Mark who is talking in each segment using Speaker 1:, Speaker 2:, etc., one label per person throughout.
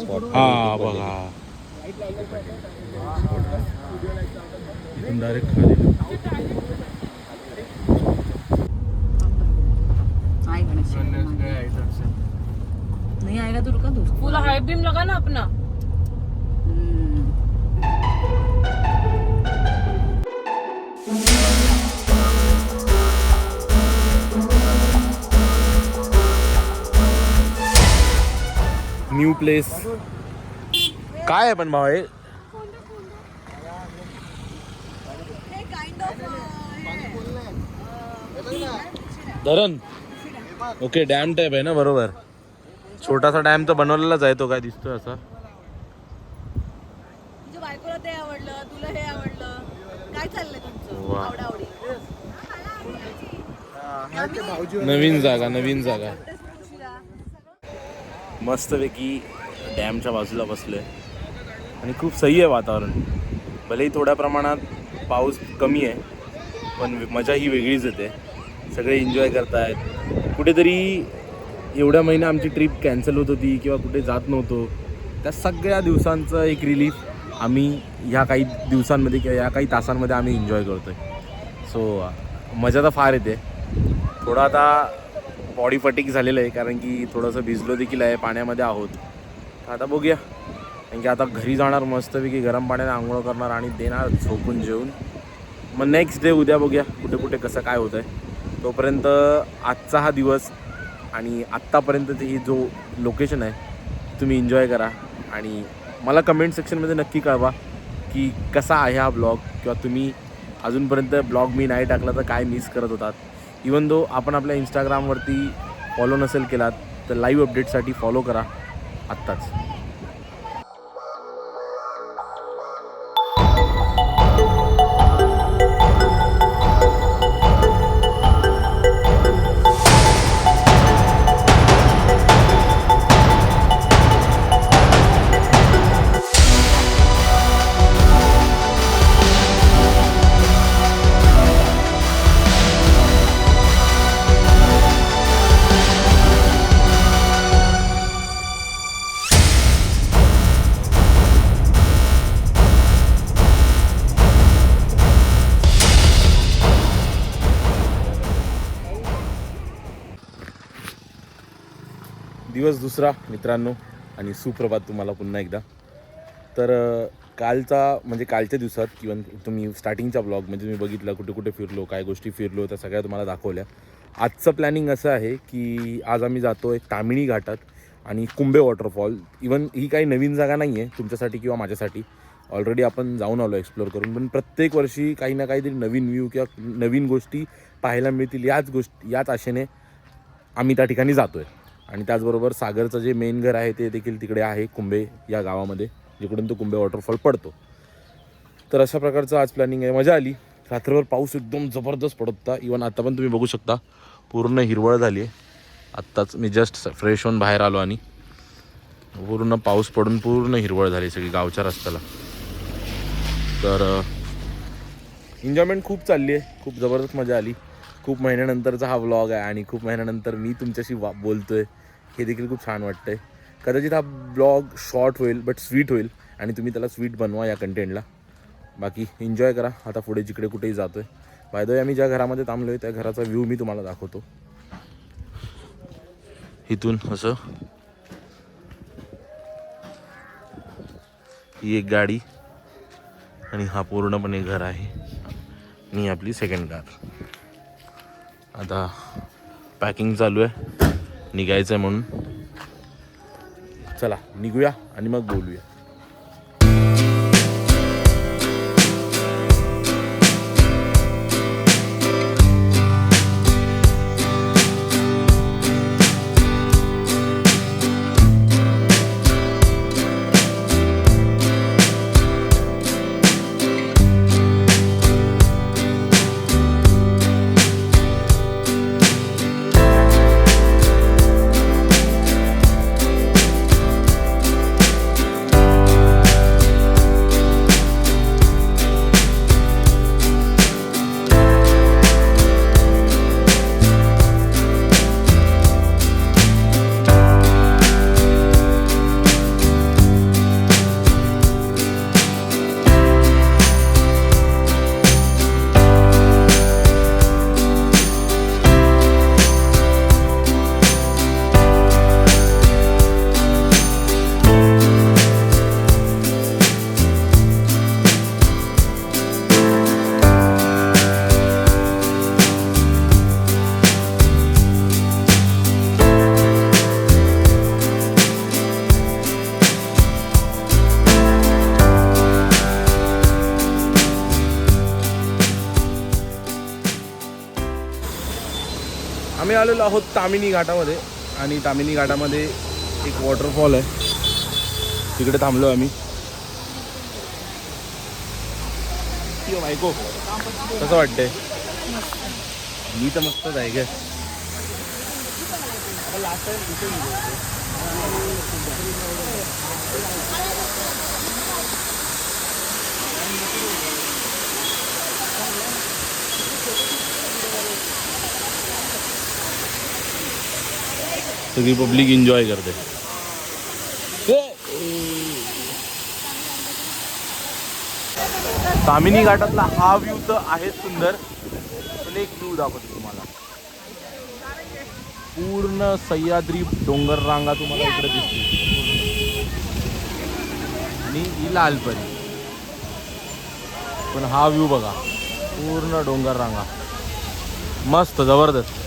Speaker 1: Spot
Speaker 2: हा बघा. इथून डायरेक्ट खाली.
Speaker 3: नाही आएगा तो रुका तू
Speaker 4: फुल हाइप बीम लगा ना अपना.
Speaker 3: हम्म.
Speaker 2: New place. काय आहे पण भाऊ हे? धरण. ओके डॅम टाईप आहे ना बरोबर. छोटासा डॅम तर बनवलेलाच आहे तो काय दिसतोय असा.
Speaker 3: तुझ्या बायकोला ते आवडलं तुला हे आवडलं. काय चाललंय तुमचं?
Speaker 2: वा.
Speaker 3: आवडावडी
Speaker 2: नवीन जागा नवीन जागा. मस्तपैकी डॅमच्या बाजूला बसलोय आणि खूप सही आहे वातावरण. भलेही थोड्या प्रमाणात पाऊस कमी आहे पण मजा ही वेगळीच येते. सगळे एन्जॉय करतायत. कुठेतरी एवढ्या महिना आमची ट्रिप कॅन्सल होत होती किंवा कुठे जात नव्हतो. त्या सगळ्या दिवसांचं एक रिलीफ आम्ही ह्या काही दिवसांमध्ये किंवा या काही तासांमध्ये आम्ही एन्जॉय आहे सो मजा तर फार येते. थोडा आता बॉडी फटिक झालेलं आहे कारण की थोडंसं भिजलो देखील आहे पाण्यामध्ये आहोत. आता बघूया. कारण की आता घरी जाणार मस्तपैकी गरम पाण्याने आंघोळ करणार आणि देणार झोपून जेवून. मग नेक्स्ट डे उद्या बघूया कुठे कुठे कसं काय होतं आहे तोपर्यंत आजचा हा दिवस आणि आत्तापर्यंत ही जो लोकेशन आहे तुम्ही एन्जॉय करा. आणि मला कमेंट सेक्शनमध्ये नक्की कळवा की कसा आहे हा ब्लॉग किंवा तुम्ही अजूनपर्यंत ब्लॉग मी नाही टाकला तर काय मिस करत होतात. इवन दो आपण आपल्या इंस्टाग्रामवरती फॉलो नसेल केलात तर लाईव्ह अपडेटसाठी फॉलो करा आत्ताच. दिवस दुसरा मित्रांनो. आणि सुप्रभात तुम्हाला पुन्हा एकदा. तर कालचा म्हणजे कालच्या दिवसात किंवा तुम्ही स्टार्टिंगचा ब्लॉग म्हणजे तुम्ही बघितलं कुठे कुठे फिरलो काय गोष्टी फिरलो त्या सगळ्या तुम्हाला दाखवल्या. आजचं प्लॅनिंग असं आहे की आज आम्ही जातो आहे तामिणी घाटात आणि कुंभे वॉटरफॉल. इवन ही काही नवीन जागा नाही आहे तुमच्यासाठी किंवा माझ्यासाठी. ऑलरेडी आपण जाऊन आलो एक्सप्लोअर करून. पण प्रत्येक वर्षी काही ना काहीतरी नवीन व्ह्यू किंवा नवीन गोष्टी पाहायला मिळतील याच गोष्टी याच आशेने आम्ही त्या ठिकाणी जातो आहे आणि त्याचबरोबर सागरचं जे मेन घर आहे ते देखील तिकडे आहे कुंभे या गावामध्ये जिकडून तो कुंभे वॉटरफॉल पडतो. तर अशा प्रकारचं आज प्लॅनिंग आहे. मजा आली. रात्रभर पाऊस एकदम जबरदस्त पडत. होता इवन आता पण तुम्ही बघू शकता पूर्ण हिरवळ झाली आहे. आत्ताच मी जस्ट फ्रेश होऊन बाहेर आलो आणि पूर्ण पाऊस पडून पूर्ण हिरवळ झाली सगळी गावच्या रस्त्याला. तर एन्जॉयमेंट खूप चालली आहे. खूप जबरदस्त मजा आली. खूप महिन्यानंतरचा हा व्लॉग आहे आणि खूप महिन्यानंतर मी तुमच्याशी वा बोलतो आहे हे देखील खूप छान वाटतंय. कदाचित हा ब्लॉग शॉर्ट होईल बट स्वीट होईल आणि तुम्ही त्याला स्वीट बनवा या कंटेंटला बाकी एन्जॉय करा. आता पुढे जिकडे कुठेही जातोय. बाय आम्ही ज्या घरामध्ये थांबलोय त्या घराचा व्ह्यू मी तुम्हाला दाखवतो. इथून असं. ही एक गाडी आणि हा पूर्णपणे घर आहे. आणि आपली सेकंड कार आता पॅकिंग चालू आहे. निघायचं आहे म्हणून. चला निघूया आणि मग बोलूया. आलेलो आहोत तामिनी घाटामध्ये. आणि तामिनी घाटामध्ये एक वॉटरफॉल आहे. तिकडे थांबलो आम्ही. किंवा ऐको कसं वाटतंय? मी तर मस्तच आहे ग. सगळी पब्लिक एन्जॉय करते. कामिनी घाटातला हा व्ह्यू तर आहेच सुंदर. पण एक व्ह्यू दाखवतो तुम्हाला. पूर्ण सह्याद्री डोंगर रांगा तुम्हाला इकडे दिसतील. आणि ही लालपरी पण हा व्ह्यू बघा. पूर्ण डोंगर रांगा. मस्त जबरदस्त.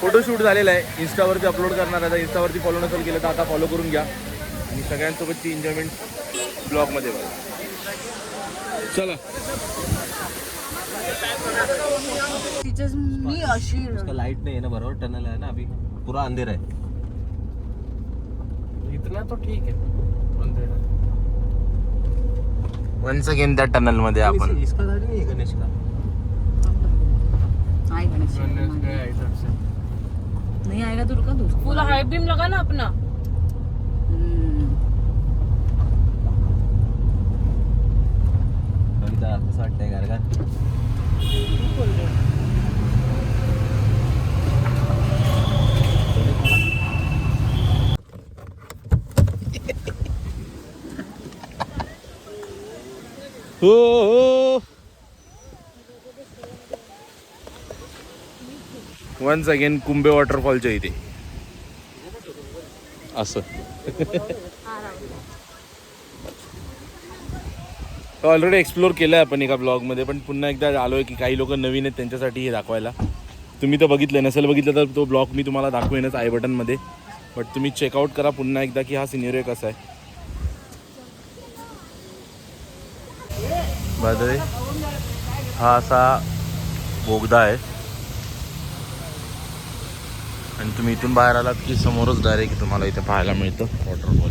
Speaker 2: फोटोशूट झालेला आहे. इन्स्टावरती अपलोड करणार आहे. इन्स्टावरती फॉलो नसेल केलं तर आता फॉलो करून घ्या. आणि सगळ्यांसोबतची एन्जॉयमेंट ब्लॉगमध्ये बघा चला.
Speaker 3: मी अशी
Speaker 1: उसका लाइट नहीं है ना बराबर? टनल है ना अभी? पूरा अंधेरा है।
Speaker 4: इतना तो ठीक है। अंधेरा।
Speaker 2: वन्स अगेन त्या टनलमध्ये आपण.
Speaker 1: इस- इसका गाड़ी नहीं है गणेश का?
Speaker 3: आहे गणेश नहीं आएगा तो रुका दूसरा
Speaker 5: पूरा हाई बीम लगा ना अपना।
Speaker 3: हम्म.
Speaker 1: कविता
Speaker 2: वन्स अगेन कुंभे वॉटरफॉलच्या इथे. असं. ऑलरेडी एक्सप्लोर केलं आहे आपण एका ब्लॉगमध्ये पण पुन्हा एकदा आलो आहे की काही लोक नवीन आहेत त्यांच्यासाठी हे दाखवायला. तुम्ही तर बघितलं नसेल बघितलं तर तो ब्लॉग मी तुम्हाला दाखवेनच आय बटनमध्ये बट तुम्ही चेकआउट करा पुन्हा एकदा की हा सिनेरियो कसा आहे. बाय हा असा बोगदा आहे. आणि तुम्ही इथून बाहेर आलात की समोरच डायरेक्ट तुम्हाला इथे पाहायला मिळतं. वॉटरफॉल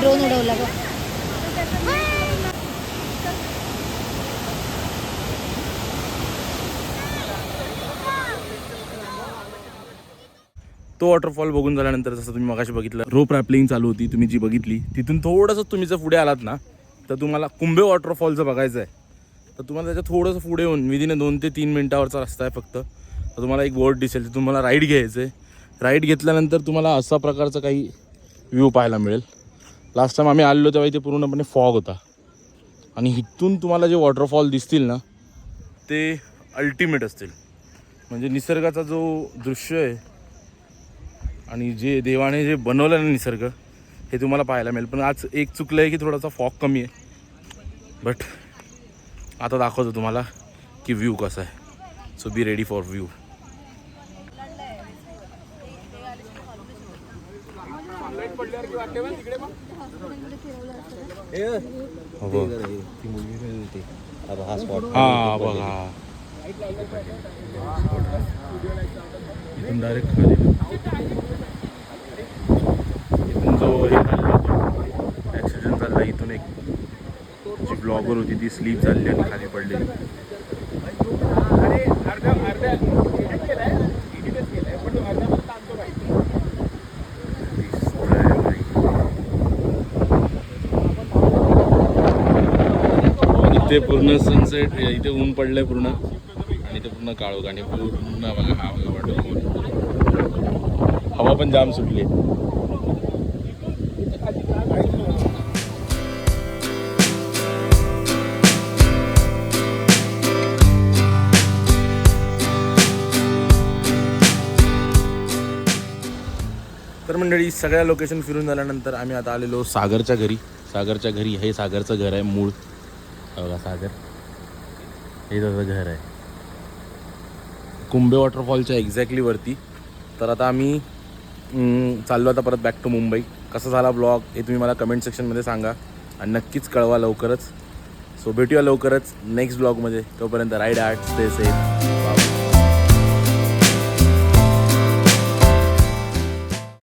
Speaker 6: ड्रोन उडवला का
Speaker 2: तो वॉटरफॉल बघून झाल्यानंतर जसं तुम्ही मगाशी बघितलं रोप रॅपलिंग चालू होती तुम्ही जी बघितली तिथून थोडंसं तुम्ही जर पुढे आलात ना तर तुम्हाला कुंभे वॉटरफॉलचं बघायचं आहे. तर तुम्हाला त्याच्या थोडंसं पुढे येऊन विदिन दोन ते तीन मिनटावरचा रस्ता आहे फक्त. तर तुम्हाला एक बोर्ड दिसेल तर तुम्हाला राईड घ्यायचं आहे. राईड घेतल्यानंतर तुम्हाला असा प्रकारचा काही व्ह्यू पाहायला मिळेल. लास्ट टाईम आम्ही आलेलो तेव्हा इथे पूर्णपणे फॉग होता. आणि इथून तुम्हाला जे वॉटरफॉल दिसतील ना ते अल्टिमेट असतील. म्हणजे निसर्गाचा जो दृश्य आहे आणि जे देवाने जे बनवलं ना निसर्ग हे तुम्हाला पाहायला मिळेल. पण आज एक चुकलं आहे की थोडासा फॉग कमी आहे. बट आता दाखवतो तुम्हाला की व्ह्यू कसा आहे. So be ready for view हो बघा. इथून डायरेक्ट खाली. इथून जो हे ॲक्सिडेंट झाला इथून एक जी ब्लॉगर होती ती स्लीप झाली आणि खाली पडलेली इथे पूर्ण सनसेट इथे ऊन पडलंय पूर्ण आणि इथे पूर्ण काळोख आणि पूर्ण बघा हा बघा waterfall. हवा पण जाम सुटली. तर मंडळी सगळ्या लोकेशन फिरून झाल्यानंतर आम्ही आता आलेलो सागरच्या घरी. सागरच्या घरी हे सागरचं घर आहे मूळ. बघा सागर. हे त्याचं घर आहे. कुंभे वॉटरफॉलच्या एक्झॅक्टली वरती. तर आता आम्ही चाललो आता परत बॅक टू मुंबई. कसा झाला ब्लॉग हे तुम्ही मला कमेंट सेक्शनमध्ये सांगा. आणि नक्कीच कळवा लवकरच. सो भेटूया लवकरच नेक्स्ट ब्लॉगमध्ये तोपर्यंत राईड आर्ट स्टे सेफ